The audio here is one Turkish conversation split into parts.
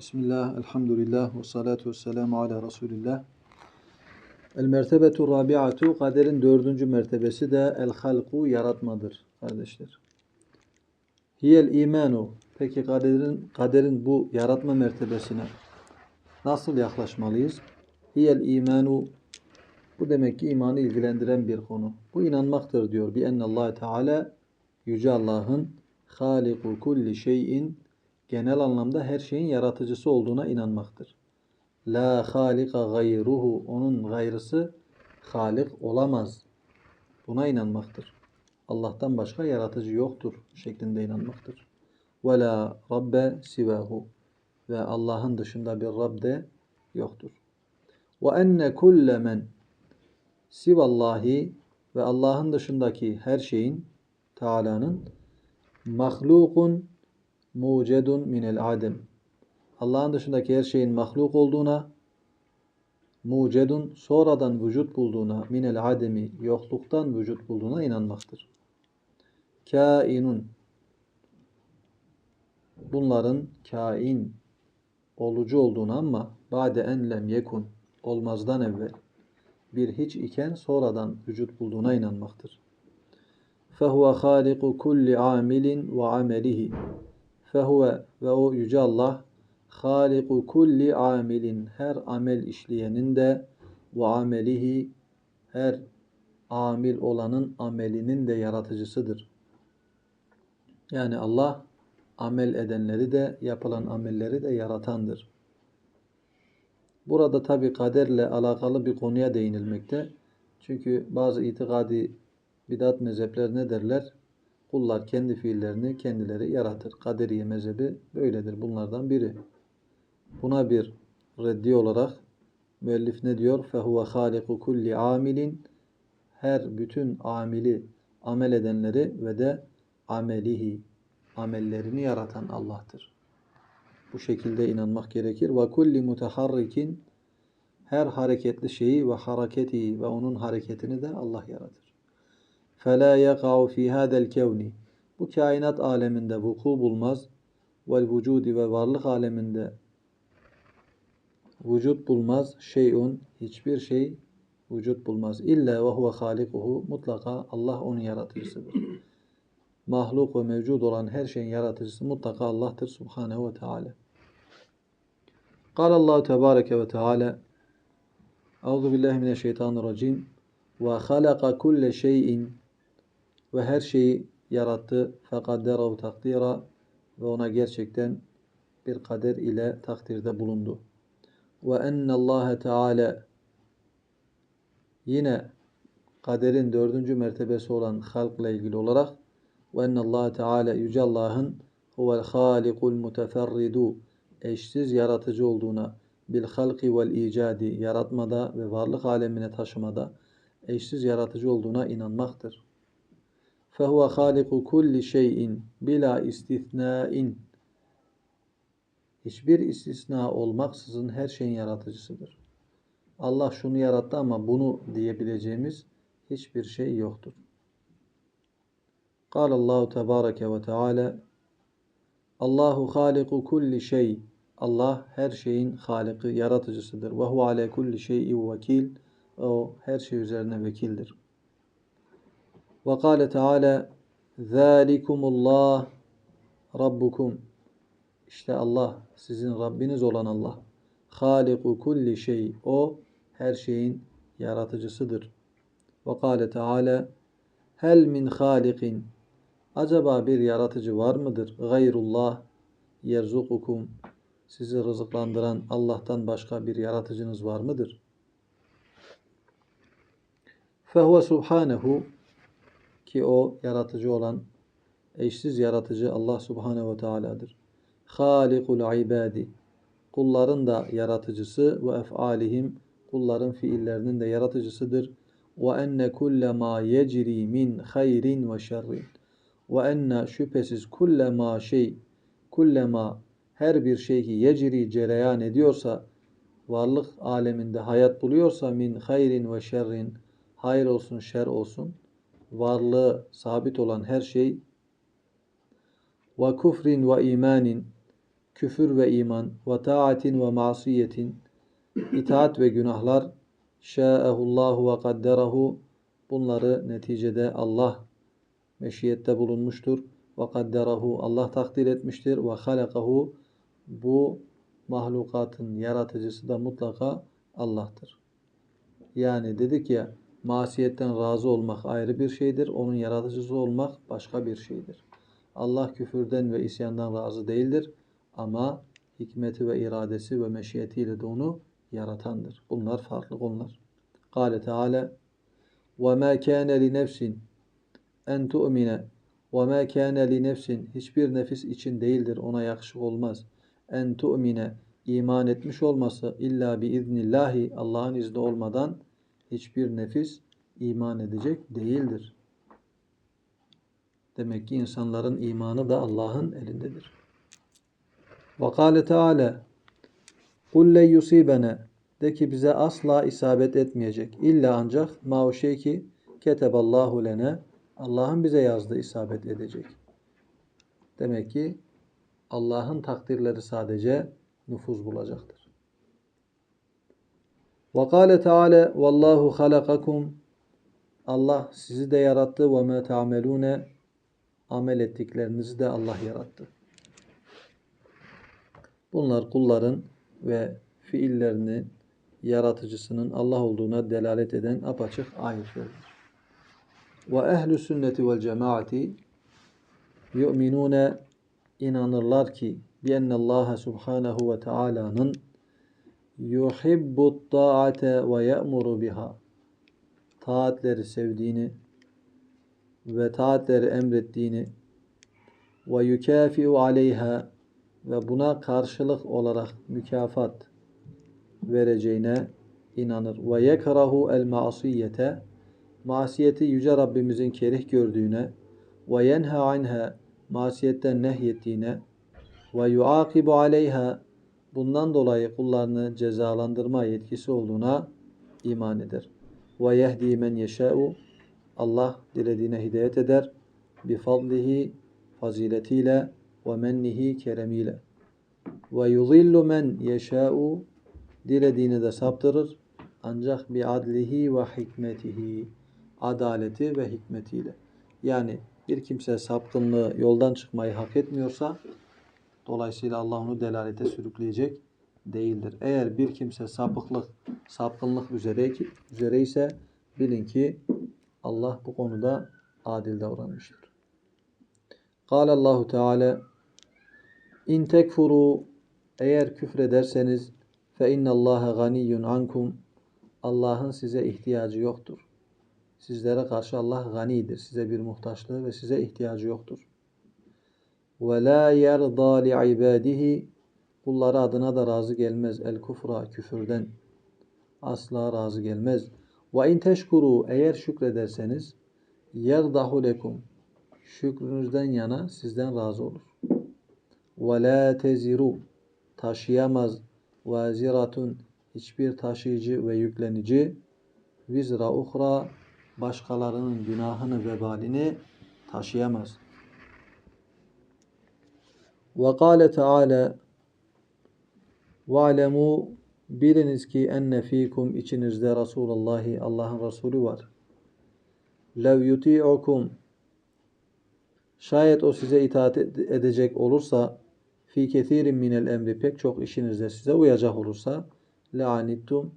Bismillah, elhamdülillah, ve salatu ve selamu ala Resulillah. El mertebetu rabi'atu, kaderin dördüncü mertebesi de el halku, yaratmadır kardeşler. Hiyel imanu, peki kaderin, kaderin bu yaratma mertebesine nasıl yaklaşmalıyız? Hiyel imanu, bu demek ki imanı ilgilendiren bir konu. Bu inanmaktır diyor. Bi ennallâhe teâlâ, Yüce Allah'ın haliku kulli şeyin genel anlamda her şeyin yaratıcısı olduğuna inanmaktır. La halika gayruhu onun gayrısı halik olamaz. Buna inanmaktır. Allah'tan başka yaratıcı yoktur şeklinde inanmaktır. Ve la rabbe sivahu ve Allah'ın dışında bir Rab de yoktur. Ve enne kulle men sivallahi ve Allah'ın dışındaki her şeyin Teala'nın mahlukun mucedun minel adem. Allah'ın dışındaki her şeyin mahluk olduğuna, mucedun sonradan vücut bulduğuna, minel ademi yokluktan vücut bulduğuna inanmaktır. Kainun bunların kain olucu olduğuna ama bade en lem yekun olmazdan evvel bir hiç iken sonradan vücut bulduğuna inanmaktır. فَهُوَ خَالِقُ كُلِّ عَامِلٍ وَعَمَلِهِ Fehuve ve o yüce Allah haliku kulli amilin her amel işleyenin de ve amelihi her amil olanın amelinin de yaratıcısıdır. Yani Allah amel edenleri de yapılan amelleri de yaratandır. Burada tabi kaderle alakalı bir konuya değinilmekte. Çünkü bazı itikadi bidat mezhepler ne derler? Kullar kendi fiillerini kendileri yaratır. Kaderiye mezhebi böyledir. Bunlardan biri. Buna bir reddi olarak müellif ne diyor? فَهُوَ خَالِقُ كُلِّ amilin Her bütün amili, amel edenleri ve de amelihi, amellerini yaratan Allah'tır. Bu şekilde inanmak gerekir. وَكُلِّ مُتَحَرِّكٍ Her hareketli şeyi ve hareketi ve onun hareketini de Allah yaratır. فَلَا يَقَعُ فِي هَذَا الْكَوْنِ Bu kainat aleminde vuku bulmaz. Vel vücudi ve varlık aleminde vücut bulmaz. Şeyun hiçbir şey vücut bulmaz. İlla ve huve halikuhu mutlaka Allah onun yaratıcısıdır. Mahluk ve mevcud olan her şeyin yaratıcısı mutlaka Allah'tır subhanehu ve teala. قال الله تبارك وتعالى أعوذ بالله من الشيطان الرجيم وخلق كل شيء ve her şeyi yarattı. Fekadderahu takdira ve ona gerçekten bir kader ile takdirde bulundu. Ve ennallâhe teâlâ yine kaderin dördüncü mertebesi olan halk ile ilgili olarak ve ennallâhe teâlâ yüce Allah'ın huvel hâlikul muteferridu eşsiz yaratıcı olduğuna bil halki vel icadi yaratmada ve varlık alemine taşımada eşsiz yaratıcı olduğuna inanmaktır. فَهُوَ خَالِقُ كُلِّ شَيْءٍ bila istithnain Hiçbir istisna olmaksızın her şeyin yaratıcısıdır. Allah şunu yarattı ama bunu diyebileceğimiz hiçbir şey yoktur. قال الله تبارك وتعالى Allahu haliku kulli şey. Allah her şeyin haliki, yaratıcısıdır. Ve hu ale kulli şey'i vekil. O her şey üzerine vekildir. Ve kâle Teala Zâlikumullah Rabbukum İşte Allah sizin Rabbiniz olan Allah. Haliku kulli şey. O her şeyin yaratıcısıdır. Ve kâle Teala Hel min halikin Acaba bir yaratıcı var mıdır? Gayrullah yerzukukum Sizi rızıklandıran Allah'tan başka bir yaratıcınız var mıdır? Fehuve subhanehu ki o yaratıcı olan eşsiz yaratıcı Allah Subhanahu ve Teala'dır. Halikul ibadi kulların da yaratıcısı ve ef'alihim kulların fiillerinin de yaratıcısıdır. Ve enne kulle ma yecri min hayrin ve şerrin. Ve enne şüphesiz kulle ma şey kulle ma her bir şey ki yecri cereyan ediyorsa varlık aleminde hayat buluyorsa min hayrin ve şerrin hayır olsun şer olsun varlığı sabit olan her şey ve kufrin ve imanin küfür ve iman ve taatin ve masiyetin itaat ve günahlar şâehullahu ve kadderahu bunları neticede Allah meşiyette bulunmuştur ve kadderahu Allah takdir etmiştir ve halakahu bu mahlukatın yaratıcısı da mutlaka Allah'tır. Yani dedik ya masiyetten razı olmak ayrı bir şeydir. Onun yaratıcısı olmak başka bir şeydir. Allah küfürden ve isyandan razı değildir. Ama hikmeti ve iradesi ve meşiyetiyle de onu yaratandır. Bunlar farklı konular. Kale Teala وَمَا كَانَ لِنَفْسٍ en tu'mine ve ma kana li nefsin hiçbir nefis için değildir ona yakışık olmaz. En tu'mine iman etmiş olması illa bi iznillahi Allah'ın izni olmadan hiçbir nefis iman edecek değildir. Demek ki insanların imanı da Allah'ın elindedir. Ve Teala Kul le yusibene de ki bize asla isabet etmeyecek. İlla ancak ma o şey ki keteballahu lene Allah'ın bize yazdığı isabet edecek. Demek ki Allah'ın takdirleri sadece nüfuz bulacaktır. Ve kâle Teala vallahu halakakum Allah sizi de yarattı ve me ta'melune amel ettiklerinizi de Allah yarattı. Bunlar kulların ve fiillerinin yaratıcısının Allah olduğuna delalet eden apaçık ayetlerdir. Ve ehlü sünneti vel cemaati yu'minune inanırlar ki bi Allah subhanahu ve teala'nın yuhibbu ta'ate ve ye'muru biha taatleri sevdiğini ve taatleri emrettiğini ve yukafi'u aleyha ve buna karşılık olarak mükafat vereceğine inanır. Ve yekrahu el masiyete masiyeti yüce Rabbimizin kerih gördüğüne ve yenha anha masiyetten nehyettiğine ve yuakibu aleyha bundan dolayı kullarını cezalandırma yetkisi olduğuna iman eder. Ve yehdi men yeşâ'u Allah dilediğine hidayet eder. Bi fadlihi faziletiyle ve mennihi keremiyle. Ve yuzillu men yeşâ'u dilediğini de saptırır. Ancak bi adlihi ve hikmetihi adaleti ve hikmetiyle. Yani bir kimse sapkınlığı, yoldan çıkmayı hak etmiyorsa dolayısıyla Allah onu delalete sürükleyecek değildir. Eğer bir kimse sapıklık, sapkınlık üzere, üzere ise bilin ki Allah bu konuda adil davranmıştır. Kâle Allahu Teala İn tekfuru eğer küfrederseniz fe innallâhe ganiyyun ankum Allah'ın size ihtiyacı yoktur. Sizlere karşı Allah ganidir. Size bir muhtaçlığı ve size ihtiyacı yoktur. Ve la yerda li ibadihi kulları adına da razı gelmez. El kufra küfürden asla razı gelmez. Ve in teşkuru eğer şükrederseniz yerdahu lekum şükrünüzden yana sizden razı olur. Ve la teziru taşıyamaz vaziratun hiçbir taşıyıcı ve yüklenici vizra uhra başkalarının günahını vebalini taşıyamaz. Ve kâle Teala Ve'lemû biliniz ki enne fîkum içinizde Resulullahi Allah'ın Resulü var. Lev yuti'ukum Şayet o size itaat edecek olursa fi kethirin minel emri pek çok işinizde size uyacak olursa le'anittum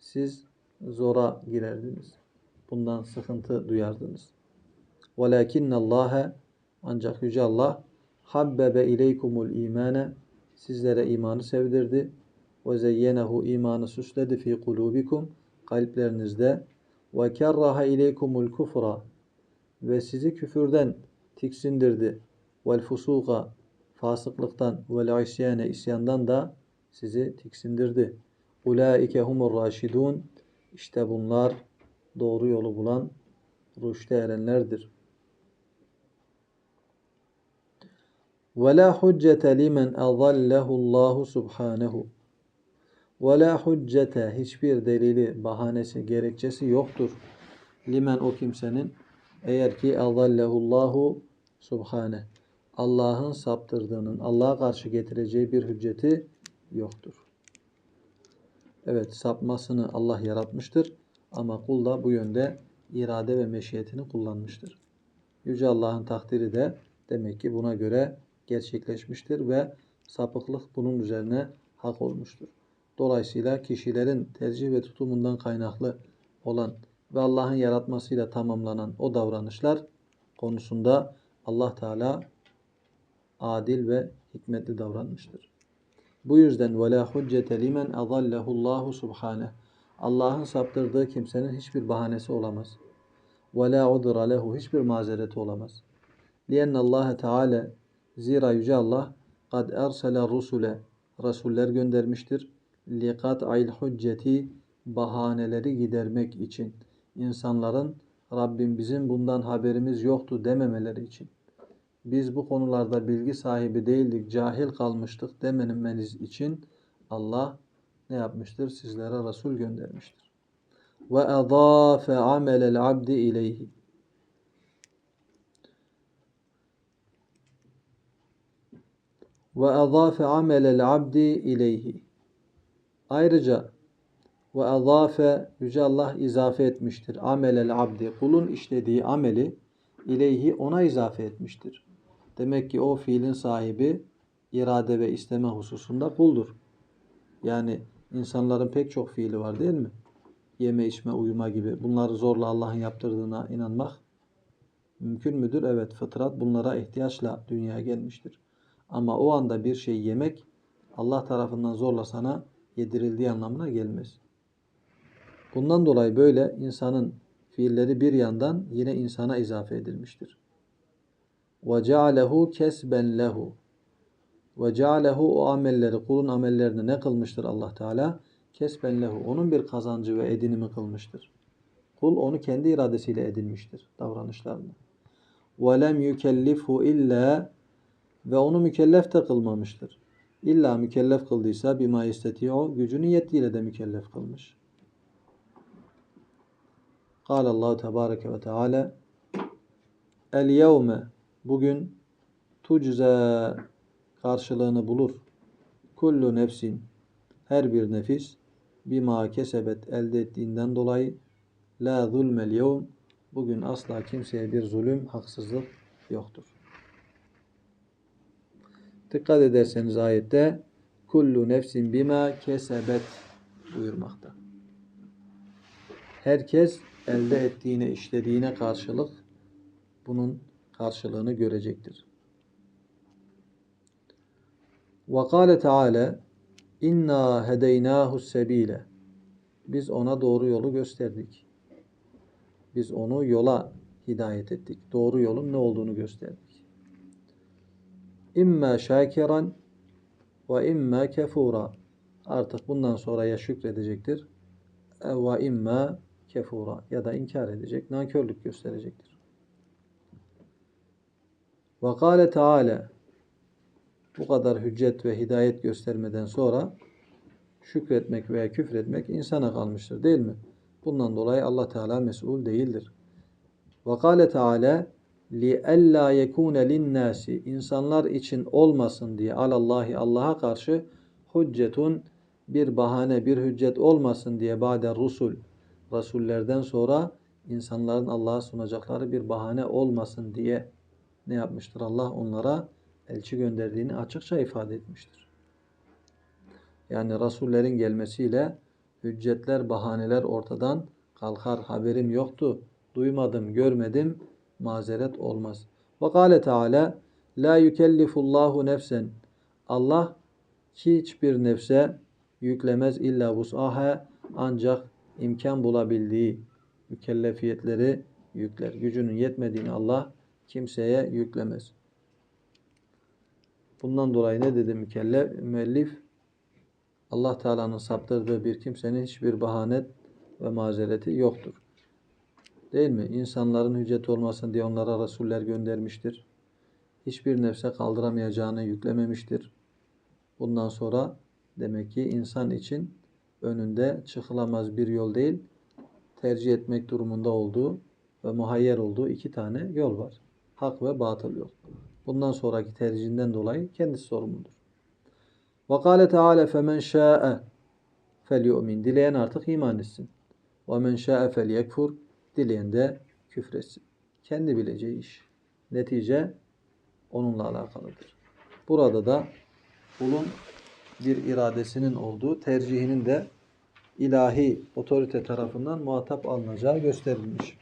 siz zora girerdiniz. Bundan sıkıntı duyardınız. Velakinne Allah'e ancak Yüce Allah habbebe ileykumul imane sizlere imanı sevdirdi. Ve zeyyenehu imanı süsledi fi kulubikum kalplerinizde ve kerraha ileykumul kufra ve sizi küfürden tiksindirdi. Vel fusuka fasıklıktan vel isyane isyandan da sizi tiksindirdi. Ulaike humur raşidun işte bunlar doğru yolu bulan rüşte erenlerdir. Huccete limen azallehu Allahu subhanehu. Ve la huccete hiçbir delili, bahanesi, gerekçesi yoktur. Limen o kimsenin eğer ki azallehu Allahu subhane. Allah'ın saptırdığının Allah'a karşı getireceği bir hücceti yoktur. Evet sapmasını Allah yaratmıştır ama kul da bu yönde irade ve meşiyetini kullanmıştır. Yüce Allah'ın takdiri de demek ki buna göre gerçekleşmiştir ve sapıklık bunun üzerine hak olmuştur. Dolayısıyla kişilerin tercih ve tutumundan kaynaklı olan ve Allah'ın yaratmasıyla tamamlanan o davranışlar konusunda Allah Teala adil ve hikmetli davranmıştır. Bu yüzden ve la huccete limen azallehu Allahu subhane. Allah'ın saptırdığı kimsenin hiçbir bahanesi olamaz. Ve la udra lehu hiçbir mazereti olamaz. Lienne Allah Teala zira yüce Allah kad ersele rusule rasuller göndermiştir. Liqat ayl hucceti bahaneleri gidermek için insanların Rabbim bizim bundan haberimiz yoktu dememeleri için. Biz bu konularda bilgi sahibi değildik, cahil kalmıştık demenmeniz için Allah ne yapmıştır? Sizlere Resul göndermiştir. Ve adâfe amelel abdi ileyhi. Ve adâfe amelel abdi ileyhi. Ayrıca ve azâfe Yüce Allah izafe etmiştir. Amelel abdi. Kulun işlediği ameli ileyhi ona izafe etmiştir. Demek ki o fiilin sahibi irade ve isteme hususunda kuldur. Yani insanların pek çok fiili var değil mi? Yeme, içme, uyuma gibi. Bunları zorla Allah'ın yaptırdığına inanmak mümkün müdür? Evet, fıtrat bunlara ihtiyaçla dünyaya gelmiştir. Ama o anda bir şey yemek Allah tarafından zorla sana yedirildiği anlamına gelmez. Bundan dolayı böyle insanın fiilleri bir yandan yine insana izafe edilmiştir. وَجَعَلَهُ kesben lehu. Ve cealehu o amelleri kulun amellerini ne kılmıştır Allah Teala? Kesben lehu. Onun bir kazancı ve edinimi kılmıştır. Kul onu kendi iradesiyle edinmiştir davranışlarını. Ve lem yukellifu illa ve onu mükellef de kılmamıştır. İlla mükellef kıldıysa bima istetiyor gücünün yettiğiyle de mükellef kılmış. Kâle Allahu Tebareke ve Teala El yevme bugün tucze karşılığını bulur. Kullu nefsin her bir nefis bima kesebet elde ettiğinden dolayı la zulmel yevm bugün asla kimseye bir zulüm, haksızlık yoktur. Dikkat ederseniz ayette kullu nefsin bima kesebet buyurmakta. Herkes elde ettiğine, işlediğine karşılık bunun karşılığını görecektir. Ve kâle Teala İnna hedeynahu sebile. Biz ona doğru yolu gösterdik. Biz onu yola hidayet ettik. Doğru yolun ne olduğunu gösterdik. İmma şakiran ve imma kefura. Artık bundan sonra ya şükredecektir ve imma kefura ya da inkar edecek, nankörlük gösterecektir. Ve kâle Teala bu kadar hüccet ve hidayet göstermeden sonra şükretmek veya küfretmek insana kalmıştır değil mi? Bundan dolayı Allah Teala mesul değildir. Ve kâle Teala alla yekune linnâsi insanlar için olmasın diye alallahi Allah'a karşı hüccetun bir bahane, bir hüccet olmasın diye bade rusul rasullerden sonra insanların Allah'a sunacakları bir bahane olmasın diye ne yapmıştır? Allah onlara elçi gönderdiğini açıkça ifade etmiştir. Yani rasullerin gelmesiyle hüccetler, bahaneler ortadan kalkar. Haberim yoktu, duymadım, görmedim, mazeret olmaz. Ve kâle Teala La yükellifullahu nefsen Allah hiçbir nefse yüklemez illa vus'aha ancak imkan bulabildiği mükellefiyetleri yükler. Gücünün yetmediğini Allah kimseye yüklemez. Bundan dolayı ne dedi mükellef? Müellif Allah Teala'nın saptırdığı bir kimsenin hiçbir bahanet ve mazereti yoktur. Değil mi? İnsanların hüccet olmasın diye onlara rasuller göndermiştir. Hiçbir nefse kaldıramayacağını yüklememiştir. Bundan sonra demek ki insan için önünde çıkılamaz bir yol değil, tercih etmek durumunda olduğu ve muhayyer olduğu iki tane yol var. Hak ve batıl yol. Bundan sonraki tercihinden dolayı kendisi sorumludur. Kâle Teala femen şâ'e felyu'min. Dileyen artık iman etsin. Men şâ'e felyekfur. Dileyen de küfretsin. Kendi bileceği iş. Netice onunla alakalıdır. Burada da kulun bir iradesinin olduğu, tercihinin de ilahi otorite tarafından muhatap alınacağı gösterilmiş.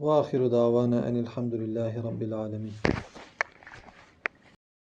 Ve ahiru davana enilhamdülillahi rabbil alemin.